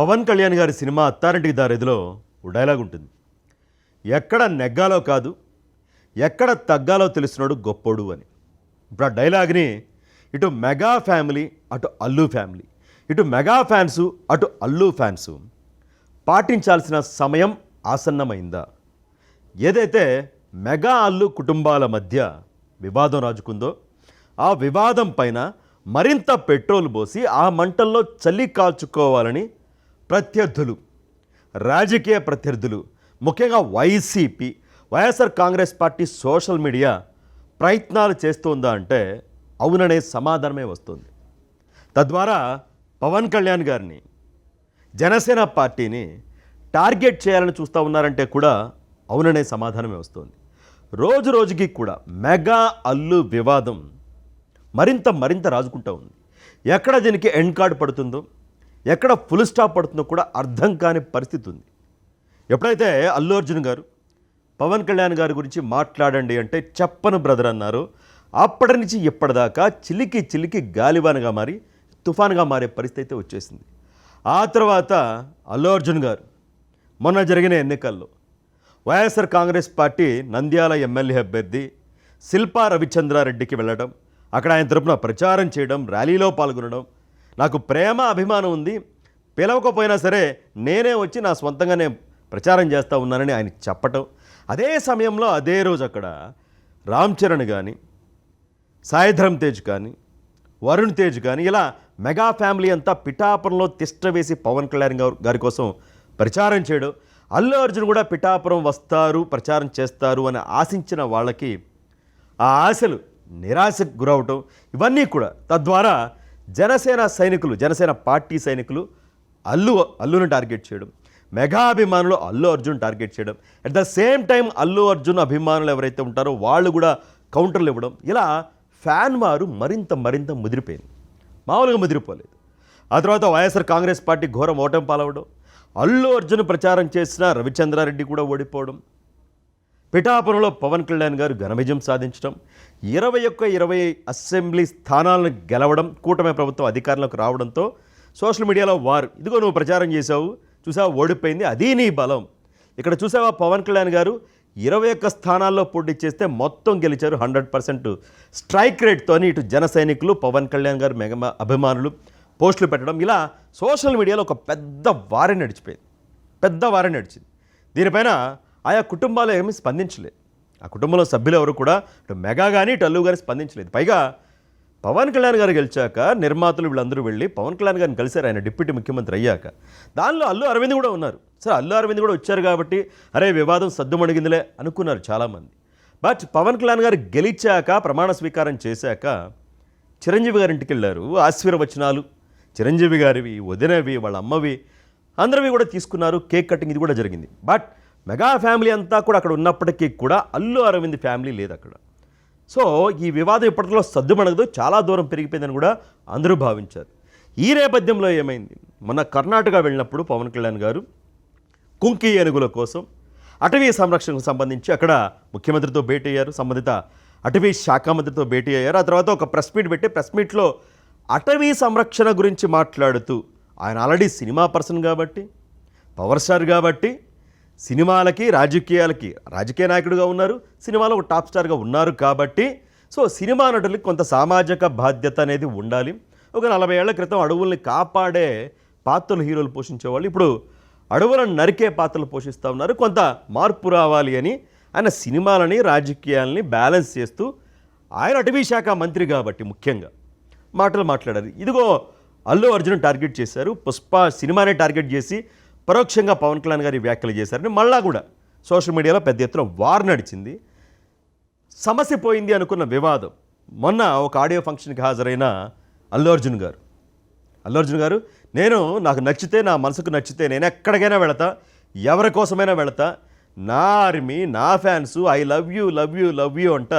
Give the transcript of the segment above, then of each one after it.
పవన్ కళ్యాణ్ గారి సినిమా అత్తారింటికి దారిదిలో ఓ డైలాగ్ ఉంటుంది. ఎక్కడ నెగ్గాలో కాదు ఎక్కడ తగ్గాలో తెలిసినాడు గొప్పోడు అని. ఇప్పుడు ఆ డైలాగ్ని ఇటు మెగా ఫ్యామిలీ అటు అల్లు ఫ్యామిలీ ఇటు మెగా ఫ్యాన్సు అటు అల్లు ఫ్యాన్సు పాటించాల్సిన సమయం ఆసన్నమైందా? ఏదైతే మెగా అల్లు కుటుంబాల మధ్య వివాదం రాజుకుందో ఆ వివాదం పైన మరింత పెట్రోల్ పోసి ఆ మంటల్లో చలి కాల్చుకోవాలని ప్రత్యర్థులు రాజకీయ ప్రత్యర్థులు ముఖ్యంగా YCP YSR Congress party social media ప్రయత్నాలు చేస్తుందా అంటే అవుననే సమాధానమే వస్తుంది. తద్వారా పవన్ కళ్యాణ్ గారిని జనసేన పార్టీని టార్గెట్ చేయాలని చూస్తూ ఉన్నారంటే కూడా అవుననే సమాధానమే వస్తుంది. రోజు రోజుకి కూడా మెగా అల్లు వివాదం మరింత మరింత రాజుకుంటూ ఉంది. ఎక్కడ దీనికి ఎండ్ కార్డ్ పడుతుందో ఎక్కడ ఫుల్ స్టాప్ పడుతుందో కూడా అర్థం కాని పరిస్థితి ఉంది. ఎప్పుడైతే అల్లు అర్జున్ గారు పవన్ కళ్యాణ్ గారి గురించి మాట్లాడండి అంటే చెప్పను బ్రదర్ అన్నారు అప్పటి నుంచి ఇప్పటిదాకా చిలికి చిలికి గాలివానగా మారి తుఫాన్గా మారే పరిస్థితి అయితే వచ్చేసింది. ఆ తర్వాత అల్లు అర్జున్ గారు మొన్న జరిగిన ఎన్నికల్లో YSR Congress party Nandyala MLA అభ్యర్థి శిల్పా రవిచంద్రారెడ్డికి వెళ్ళడం అక్కడ ఆయన తరపున ప్రచారం చేయడం ర్యాలీలో పాల్గొనడం నాకు ప్రేమ అభిమానం ఉంది. పిలవకపోయినా సరే నేనే వచ్చి నా సొంతంగానే ప్రచారం చేస్తూ ఉన్నానని ఆయన చెప్పటం. అదే సమయంలో అదే రోజు అక్కడ రామ్ చరణ్ కానీ సాయిధరం తేజ్ కానీ వరుణ్ తేజ్ కానీ ఇలా మెగా ఫ్యామిలీ అంతా పిఠాపురంలో తిష్ట వేసి పవన్ కళ్యాణ్ గారు గారి కోసం ప్రచారం చేయడం. అల్లు అర్జున్ కూడా పిఠాపురం వస్తారు ప్రచారం చేస్తారు అని ఆశించిన వాళ్ళకి ఆ ఆశలు నిరాశకు గురవటం. ఇవన్నీ కూడా తద్వారా జనసేన సైనికులు జనసేన పార్టీ సైనికులు అల్లు అల్లును టార్గెట్ చేయడం మెగా అభిమానులు అల్లు అర్జున్ టార్గెట్ చేయడం at the same time Allu Arjun అభిమానులు ఎవరైతే ఉంటారో వాళ్ళు కూడా కౌంటర్లు ఇవ్వడం ఇలా ఫ్యాన్ వారు మరింత మరింత ముదిరిపోయింది. మామూలుగా ముదిరిపోలేదు. ఆ తర్వాత వైఎస్ఆర్ కాంగ్రెస్ పార్టీ ఘోరం ఓటమి పాలవడం అల్లు అర్జున్ ప్రచారం చేసిన రవిచంద్రారెడ్డి కూడా ఓడిపోవడం పిఠాపురంలో పవన్ కళ్యాణ్ గారు ఘన విజయం సాధించడం ఇరవై ఒక్క ఇరవై అసెంబ్లీ స్థానాలను గెలవడం కూటమి ప్రభుత్వం అధికారంలోకి రావడంతో సోషల్ మీడియాలో వారు. ఇదిగో నువ్వు ప్రచారం చేసావు చూసావా ఓడిపోయింది అది నీ బలం. ఇక్కడ చూసావా పవన్ కళ్యాణ్ గారు ఇరవై ఒక్క స్థానాల్లో పోటీ చేస్తే మొత్తం గెలిచారు హండ్రెడ్ పర్సెంట్. స్ట్రైక్ రేట్తోని ఇటు జన సైనికులు పవన్ కళ్యాణ్ గారు మెగ అభిమానులు పోస్టులు పెట్టడం ఇలా సోషల్ మీడియాలో ఒక పెద్ద వారే నడిచిపోయింది. పెద్ద వారే నడిచింది. దీనిపైన ఆయా కుటుంబాలు ఏమీ స్పందించలేదు ఆ కుటుంబంలో సభ్యులు ఎవరు కూడా ఇటు మెగా కానీ ఇటు అల్లు గారి స్పందించలేదు. పైగా పవన్ కళ్యాణ్ గారు గెలిచాక నిర్మాతలు వీళ్ళందరూ వెళ్ళి పవన్ కళ్యాణ్ గారిని కలిశారు. ఆయన డిప్యూటీ ముఖ్యమంత్రి అయ్యాక. దానిలో అల్లు అరవింద్ కూడా ఉన్నారు. సరే అల్లు అరవింద్ కూడా వచ్చారు కాబట్టి అరే వివాదం సద్దుమణిగిందిలే అనుకున్నారు చాలామంది. బట్ పవన్ కళ్యాణ్ గారు గెలిచాక ప్రమాణ స్వీకారం చేశాక చిరంజీవి గారింటికి వెళ్ళారు. ఆశీర్వచనాలు. చిరంజీవి గారివి వదినవి వాళ్ళ అమ్మవి అందరివి కూడా తీసుకున్నారు. కేక్ కటింగ్ ఇది కూడా జరిగింది. బట్ మెగా ఫ్యామిలీ అంతా కూడా అక్కడ ఉన్నప్పటికీ కూడా అల్లు అరవింద్ ఫ్యామిలీ లేదు అక్కడ. సో ఈ వివాదం ఇప్పటిలో సద్దుమణగదు చాలా దూరం పెరిగిపోయిందని కూడా అందరూ భావించారు. ఈ నేపథ్యంలో ఏమైంది? మొన్న కర్ణాటక వెళ్ళినప్పుడు పవన్ కళ్యాణ్ గారు కుంకి ఏనుగుల కోసం అటవీ సంరక్షణకు సంబంధించి అక్కడ ముఖ్యమంత్రితో భేటీ అయ్యారు. సంబంధిత అటవీ శాఖ మంత్రితో భేటీ అయ్యారు. ఆ తర్వాత ఒక ప్రెస్ మీట్ పెట్టి ప్రెస్ మీట్లో అటవీ సంరక్షణ గురించి మాట్లాడుతూ ఆయన ఆల్రెడీ సినిమా పర్సన్ కాబట్టి పవర్ స్టార్ కాబట్టి సినిమాలకి రాజకీయాలకి రాజకీయ నాయకుడిగా ఉన్నారు సినిమాలో ఒక టాప్ స్టార్గా ఉన్నారు కాబట్టి సో సినిమా నటులకి కొంత సామాజిక బాధ్యత అనేది ఉండాలి. ఒక నలభై ఏళ్ళ క్రితం అడవుల్ని కాపాడే పాత్రలు హీరోలు పోషించేవాళ్ళు ఇప్పుడు అడవులను నరికే పాత్రలు పోషిస్తూ ఉన్నారు. కొంత మార్పు రావాలి అని ఆయన సినిమాలని రాజకీయాలని బ్యాలెన్స్ చేస్తూ ఆయన అటవీ శాఖ మంత్రి కాబట్టి ముఖ్యంగా మాటలు మాట్లాడారు. ఇదిగో అల్లు అర్జున్ టార్గెట్ చేశారు. పుష్ప సినిమానే టార్గెట్ చేసి పరోక్షంగా పవన్ కళ్యాణ్ గారి వ్యాఖ్యలు చేశారని మళ్ళా కూడా సోషల్ మీడియాలో పెద్ద ఎత్తున వార్ నడిచింది. సమస్య పోయింది అనుకున్న వివాదం. మొన్న ఒక ఆడియో ఫంక్షన్కి హాజరైన అల్లు అర్జున్ గారు. అల్లు అర్జున్ గారు నేను నాకు నచ్చితే నా మనసుకు నచ్చితే నేను ఎక్కడికైనా వెళతా ఎవరి కోసమైనా వెళతా నా ఆర్మీ నా fans I love you love you love you అంట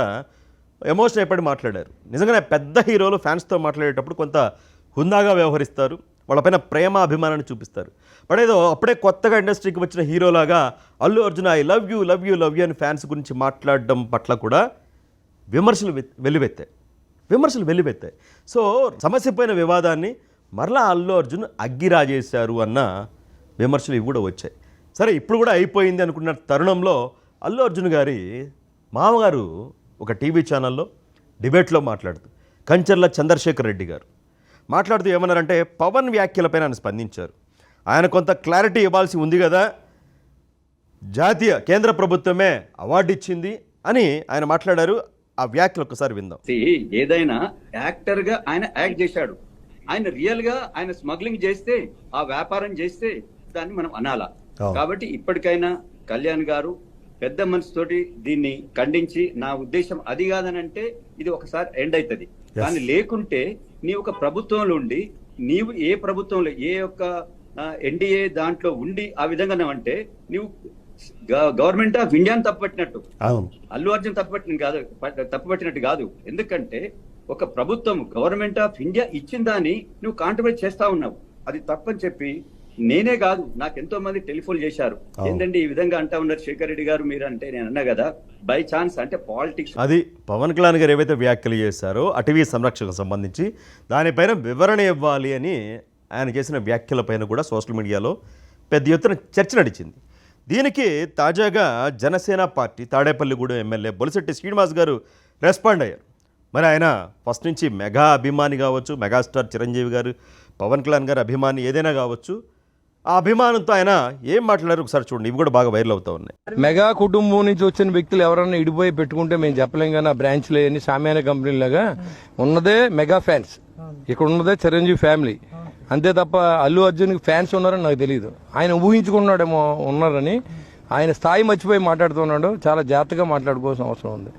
ఎమోషన్ అయిపోయి మాట్లాడారు. నిజంగానే పెద్ద హీరోలు ఫ్యాన్స్తో మాట్లాడేటప్పుడు కొంత హుందాగా వ్యవహరిస్తారు. వాళ్ళపైన ప్రేమ అభిమానాన్ని చూపిస్తారు. అడేదో అప్పుడే కొత్తగా ఇండస్ట్రీకి వచ్చిన హీరోలాగా Allu Arjun I love you love you love you అని ఫ్యాన్స్ గురించి మాట్లాడడం పట్ల కూడా విమర్శలు వెలివెత్తాయి విమర్శలు వెలివెత్తాయి సో సమస్య పోయిన వివాదాన్ని మరలా అల్లు అర్జున్ అగ్గి రాజేశారు అన్న విమర్శలు ఇవి కూడా వచ్చాయి. సరే ఇప్పుడు కూడా అయిపోయింది అనుకున్న తరుణంలో అల్లు అర్జున్ గారి మామగారు ఒక టీవీ ఛానల్లో డిబేట్లో మాట్లాడుతూ కంచర్ల చంద్రశేఖర్ రెడ్డి గారు మాట్లాడుతూ ఏమన్నారంటే పవన్ వ్యాఖ్యలపైన ఆయన స్పందించారు. ఆయన కొంత క్లారిటీ ఇవ్వాల్సి ఉంది కదా. జాతీయ కేంద్ర ప్రభుత్వమే అవార్డు ఇచ్చింది అని ఆయన మాట్లాడారు. ఆ వ్యాఖ్యలు ఒకసారి విందాం. ఏదైనా యాక్టర్గా ఆయన యాక్ట్ చేశాడు. ఆయన రియల్గా ఆయన స్మగ్లింగ్ చేస్తే ఆ వ్యాపారం చేస్తే దాన్ని మనం అనాలా. కాబట్టి ఇప్పటికైనా కళ్యాణ్ గారు పెద్ద మనసుతోటి దీన్ని ఖండించి నా ఉద్దేశం అది కాదని అంటే ఇది ఒకసారి ఎండ్ అవుతుంది. కానీ లేకుంటే నీ ఒక ప్రభుత్వంలో ఉండి నీవు ఏ ప్రభుత్వంలో ఏ యొక్క ఎన్డీఏ దాంట్లో ఉండి ఆ విధంగా అంటే నీవు గవర్నమెంట్ ఆఫ్ ఇండియాని తప్పట్టినట్టు అల్లు అర్జున్ తప్పట్టిన కాదు తప్పుపట్టినట్టు కాదు. ఎందుకంటే ఒక ప్రభుత్వం గవర్నమెంట్ ఆఫ్ ఇండియా ఇచ్చిన దాన్ని నువ్వు కాంట్రిబ్యూట్ చేస్తా ఉన్నావు. అది తప్పని చెప్పి నేనే కాదు నాకు ఎంతో మంది టెలిఫోన్ చేశారు. ఏంటంటే ఈ విధంగా అంటా ఉన్నారు శేఖర్ రెడ్డి గారు మీరు అంటే నేను అన్నా కదా బై ఛాన్స్ అంటే పాలిటిక్స్. అది పవన్ కళ్యాణ్ గారు ఏవైతే వ్యాఖ్యలు చేశారో అటవీ సంరక్షణకు సంబంధించి దానిపైన వివరణ ఇవ్వాలి అని ఆయన చేసిన వ్యాఖ్యలపైన కూడా సోషల్ మీడియాలో పెద్ద ఎత్తున చర్చ నడిచింది. దీనికి తాజాగా Janasena party Tadepalligudem MLA Bolisetti Srinivas garu respond అయ్యారు. మరి ఆయన ఫస్ట్ నుంచి మెగా అభిమాని కావచ్చు మెగాస్టార్ చిరంజీవి గారు పవన్ కళ్యాణ్ గారు అభిమాని ఏదైనా కావచ్చు ఆ అభిమానంతో ఆయన ఏం మాట్లాడారు ఒకసారి చూడండి. ఇవి కూడా బాగా వైరల్ అవుతా ఉన్నాయి. మెగా కుటుంబం నుంచి వచ్చిన వ్యక్తులు ఎవరన్నా ఇడిపోయి పెట్టుకుంటే మేము చెప్పలేం కానీ ఆ బ్రాంచ్లు అన్ని సామాన్య కంపెనీలాగా ఉన్నదే మెగా ఫ్యాన్స్. ఇక్కడ ఉన్నదే చిరంజీవి ఫ్యామిలీ. అంతే తప్ప అల్లు అర్జున్కి ఫ్యాన్స్ ఉన్నారని నాకు తెలియదు ఆయన ఊహించుకున్నాడేమో ఉన్నారని ఆయన స్థాయి మర్చిపోయి మాట్లాడుతున్నాడు. చాలా జాగ్రత్తగా మాట్లాడుకోవాల్సిన అవసరం ఉంది.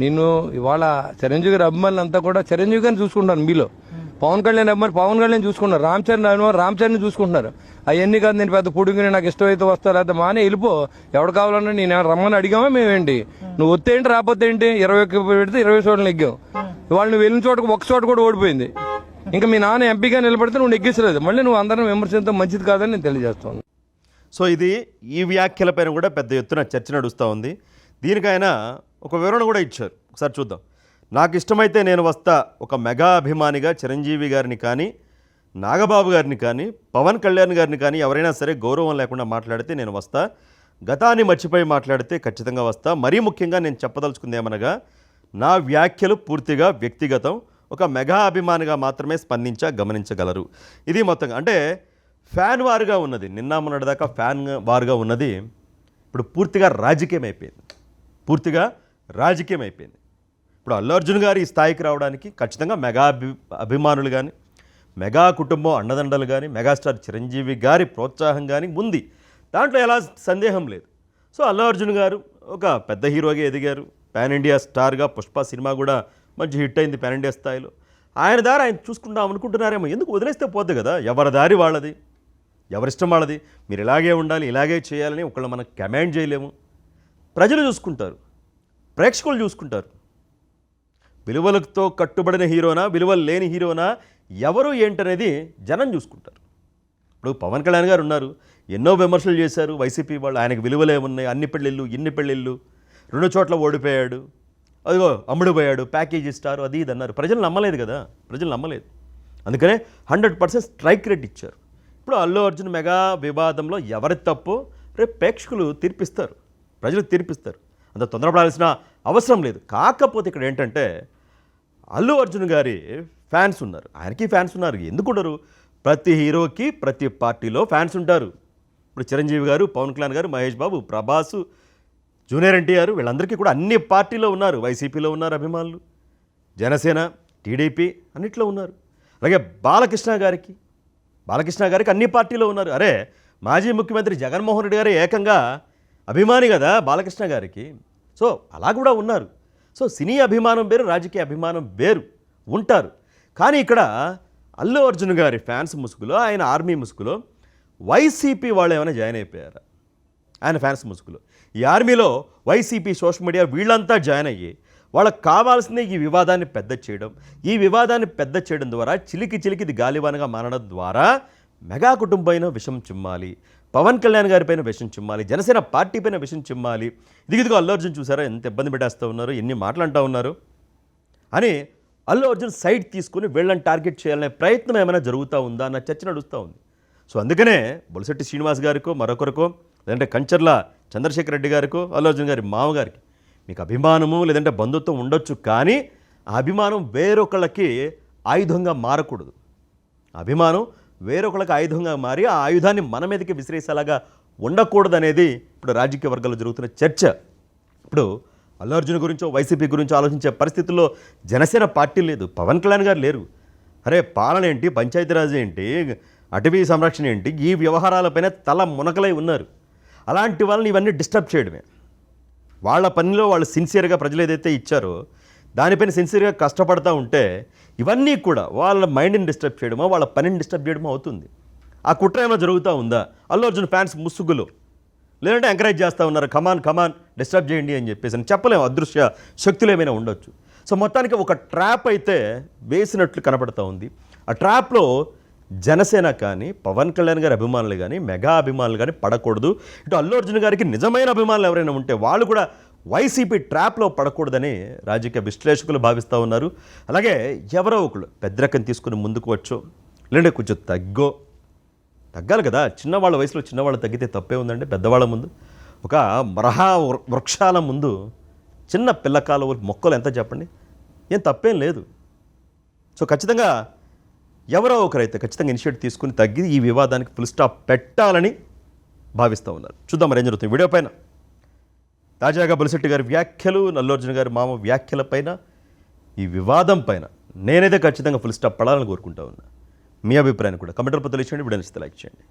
నేను ఇవాళ చిరంజీవి గారి అభిమానులు అంతా కూడా చిరంజీవి గారిని చూసుకుంటాను మీలో. పవన్ కళ్యాణ్ అభిమాని పవన్ కళ్యాణ్ చూసుకున్నారు రామ్ చరణ్ అభిమాని రామ్ చరణ్ చూసుకుంటున్నారు. అవన్నీ కాదు నేను పెద్ద పుడుగుని నాకు ఇష్టమైతే వస్తా లేకపోతే మానే వెళ్ళిపో. ఎవడు కావాలన్నా నేను రమ్మని అడిగామా? మేమేంటి? నువ్వు వస్తే ఏంటి రాకపోతే ఏంటి? ఇరవై ఒక్క పెడితే ఇరవై చోట్ల నెగ్గాం. ఇవాళ నువ్వు వెళ్ళిన చోటకు ఒక చోట కూడా ఓడిపోయింది. ఇంకా మీ నాన్న ఎంపీగా నిలబడితే నువ్వు నెగ్గించలేదు. మళ్ళీ నువ్వు అందరం విమర్శించడం మంచిది కాదని నేను తెలియజేస్తాను. సో ఇది ఈ వ్యాఖ్యలపైన కూడా పెద్ద ఎత్తున చర్చ నడుస్తూ ఉంది. దీనికి ఆయన ఒక వివరణ కూడా ఇచ్చారు. ఒకసారి చూద్దాం. నాకు ఇష్టమైతే నేను వస్తా ఒక మెగా అభిమానిగా చిరంజీవి గారిని కానీ నాగబాబు గారిని కానీ పవన్ కళ్యాణ్ గారిని కానీ ఎవరైనా సరే గౌరవం లేకుండా మాట్లాడితే నేను వస్తా. గతాన్ని మర్చిపోయి మాట్లాడితే ఖచ్చితంగా వస్తా. మరీ ముఖ్యంగా నేను చెప్పదలుచుకుంది ఏమనగా నా వ్యాఖ్యలు పూర్తిగా వ్యక్తిగతం. ఒక మెగా అభిమానిగా మాత్రమే స్పందించా గమనించగలరు. ఇది మొత్తంగా అంటే ఫ్యాన్ వారుగా ఉన్నది. నిన్న మొన్నటిదాకా ఫ్యాన్ వారుగా ఉన్నది. ఇప్పుడు పూర్తిగా రాజకీయం అయిపోయింది పూర్తిగా రాజకీయం అయిపోయింది ఇప్పుడు అల్లు అర్జున్ గారు ఈ స్థాయికి రావడానికి ఖచ్చితంగా మెగా అభి అభిమానులు కానీ మెగా కుటుంబం అన్నదండలు కానీ మెగాస్టార్ చిరంజీవి గారి ప్రోత్సాహం కానీ ఉంది. దాంట్లో ఎలా సందేహం లేదు. సో అల్లు అర్జున్ గారు ఒక పెద్ద హీరోగా ఎదిగారు. పాన్ ఇండియా స్టార్గా పుష్ప సినిమా కూడా మంచి హిట్ అయింది పాన్ ఇండియా స్థాయిలో. ఆయన దారి ఆయన చూసుకుంటాం అనుకుంటున్నారేమో. ఎందుకు వదిలేస్తే పోద్ది కదా? ఎవరి దారి వాళ్ళది? ఎవరిష్టం వాళ్ళది? మీరు ఇలాగే ఉండాలి ఇలాగే చేయాలని ఒకళ్ళు మనం కమాండ్ చేయలేము. ప్రజలు చూసుకుంటారు. ప్రేక్షకులు చూసుకుంటారు. విలువలతో కట్టుబడిన హీరోనా విలువలు లేని హీరోనా ఎవరు ఏంటనేది జనం చూసుకుంటారు. ఇప్పుడు పవన్ కళ్యాణ్ గారు ఉన్నారు. ఎన్నో విమర్శలు చేశారు. వైసీపీ వాళ్ళు ఆయనకు విలువలే ఉన్నాయి. అన్ని పెళ్ళిళ్ళు ఇన్ని పెళ్ళిళ్ళు రెండు చోట్ల ఓడిపోయాడు. అదిగో అమ్ముడు పోయాడు ప్యాకేజీ స్టార్ అది ఇది అన్నారు. ప్రజలు నమ్మలేదు కదా? ప్రజలు నమ్మలేదు. అందుకనే హండ్రెడ్ పర్సెంట్ స్ట్రైక్ రేట్ ఇచ్చారు. ఇప్పుడు అల్లు అర్జున్ మెగా వివాదంలో ఎవరి తప్పు? రేపు ప్రేక్షకులు తీర్పిస్తారు. ప్రజలు తీర్పిస్తారు. అంత తొందరపడాల్సిన అవసరం లేదు. కాకపోతే ఇక్కడ ఏంటంటే అల్లు అర్జున్ గారి ఫ్యాన్స్ ఉన్నారు. ఆయనకి ఫ్యాన్స్ ఉన్నారు. ఎందుకు ఉండరు? ప్రతి హీరోకి ప్రతి పార్టీలో ఫ్యాన్స్ ఉంటారు. ఇప్పుడు చిరంజీవి గారు పవన్ కళ్యాణ్ గారు మహేష్ బాబు ప్రభాసు జూనియర్ ఎన్టీఆర్ వీళ్ళందరికీ కూడా అన్ని పార్టీలో ఉన్నారు. వైసీపీలో ఉన్నారు అభిమానులు. జనసేన టీడీపీ అన్నిట్లో ఉన్నారు. అలాగే బాలకృష్ణ గారికి బాలకృష్ణ గారికి అన్ని పార్టీలో ఉన్నారు. అరే మాజీ ముఖ్యమంత్రి జగన్మోహన్ రెడ్డి గారు ఏకంగా అభిమాని కదా బాలకృష్ణ గారికి. సో అలా కూడా ఉన్నారు. సో సినీ అభిమానం వేరు రాజకీయ అభిమానం వేరు ఉంటారు. కానీ ఇక్కడ అల్లు అర్జున్ గారి ఫ్యాన్స్ ముసుగులో ఆయన ఆర్మీ ముసుగులో వైసీపీ వాళ్ళు ఏమైనా జాయిన్ అయిపోయారా? ఆయన ఫ్యాన్స్ ముసుగులు. ఈ ఆర్మీలో వైసీపీ సోషల్ మీడియా వీళ్ళంతా జాయిన్ అయ్యి వాళ్ళకి కావాల్సింది ఈ వివాదాన్ని పెద్ద చేయడం. ఈ వివాదాన్ని పెద్ద చేయడం ద్వారా చిలికి చిలికిది గాలివానగా మారడం ద్వారా మెగా కుటుంబమైన విషం చిమ్మాలి పవన్ కళ్యాణ్ గారి పైన విషం చిమ్మాలి జనసేన పార్టీ పైన విషం చిమ్మాలి. ఇది ఇదిగో అల్లు అర్జున్ చూసారా ఎంత ఇబ్బంది పెట్టేస్తూ ఉన్నారు ఎన్ని మాటలు అంటూ ఉన్నారు? అని అల్లు అర్జున్ సైడ్ తీసుకుని వీళ్ళని టార్గెట్ చేయాలనే ప్రయత్నం ఏమైనా జరుగుతూ ఉందా అన్న చర్చ నడుస్తూ ఉంది. సో అందుకనే బొలసెట్టి శ్రీనివాస్ గారికో మరొకరికో లేదంటే కంచర్ల చంద్రశేఖర్ రెడ్డి గారికో అల్లు అర్జున్ గారి మామగారికి. మీకు అభిమానము లేదంటే బంధుత్వం ఉండొచ్చు కానీ ఆ అభిమానం వేరొకళ్ళకి ఆయుధంగా మారకూడదు. అభిమానం వేరొకళ్ళకి ఆయుధంగా మారి ఆ ఆయుధాన్ని మన మీదకి విసిరేసేలాగా ఉండకూడదు అనేది ఇప్పుడు రాజకీయ వర్గాల్లో జరుగుతున్న చర్చ. ఇప్పుడు అల్లు అర్జున్ గురించో వైసీపీ గురించో ఆలోచించే పరిస్థితుల్లో జనసేన పార్టీ లేదు. పవన్ కళ్యాణ్ గారు లేరు. అరే పాలన ఏంటి? పంచాయతీరాజ్ ఏంటి? అటవీ సంరక్షణ ఏంటి? ఈ వ్యవహారాలపైన తల మునకలై ఉన్నారు. అలాంటి వాళ్ళని ఇవన్నీ డిస్టర్బ్ చేయడమే. వాళ్ళ పనిలో వాళ్ళు సిన్సియర్గా ప్రజలు ఏదైతే ఇచ్చారో దానిపైన సిన్సియర్గా కష్టపడతా ఉంటే ఇవన్నీ కూడా వాళ్ళ మైండ్ని డిస్టర్బ్ చేయడమో వాళ్ళ పనిని డిస్టర్బ్ చేయడమో అవుతుంది. ఆ కుట్ర ఏమైనా జరుగుతూ ఉందా? అల్లు అర్జున్ ఫ్యాన్స్ ముసుగులో. లేదంటే ఎంకరేజ్ చేస్తూ ఉన్నారు కమాన్ కమాన్ డిస్టర్బ్ చేయండి అని చెప్పేసి అని చెప్పలేము అదృశ్య శక్తులు ఏమైనా ఉండొచ్చు. సో మొత్తానికి ఒక ట్రాప్ అయితే వేసినట్లు కనపడతా ఉంది. ఆ ట్రాప్లో జనసేన కానీ పవన్ కళ్యాణ్ గారి అభిమానులు కానీ మెగా అభిమానులు కానీ పడకూడదు. ఇటు అల్లు అర్జున్ గారికి నిజమైన అభిమానులు ఎవరైనా ఉంటే వాళ్ళు కూడా వైసీపీ ట్రాప్లో పడకూడదని రాజకీయ విశ్లేషకులు భావిస్తూ ఉన్నారు. అలాగే ఎవరో ఒకళ్ళు పెద్ద రకం తీసుకుని ముందుకు వచ్చో. లేదంటే కొంచెం తగ్గో. తగ్గాలి కదా. చిన్నవాళ్ళ వయసులో చిన్నవాళ్ళు తగ్గితే తప్పే ఉందండి పెద్దవాళ్ళ ముందు. ఒక మరహా వృ- వృక్షాల ముందు చిన్న పిల్లకాల మొక్కలు ఎంత చెప్పండి? ఏం తప్పేం లేదు. సో ఖచ్చితంగా ఎవరో ఒకరైతే ఖచ్చితంగా ఇనిషియేట్ తీసుకుని తగ్గి ఈ వివాదానికి ఫుల్ స్టాప్ పెట్టాలని భావిస్తూ ఉన్నారు. చూద్దాం మరి ఏం జరుగుతుంది వీడియో పైన. తాజాగా బొలిశెట్టి గారి వ్యాఖ్యలు నల్లర్జున గారి మామ వ్యాఖ్యల పైన ఈ వివాదం పైన నేనైతే ఖచ్చితంగా ఫుల్ స్టాప్ పడాలని కోరుకుంటా ఉన్నా. మీ అభిప్రాయాన్ని కూడా. కమెంటర్ పత్రాలు ఇచ్చేయండి వీడియో నచ్చితే లైక్ చేయండి.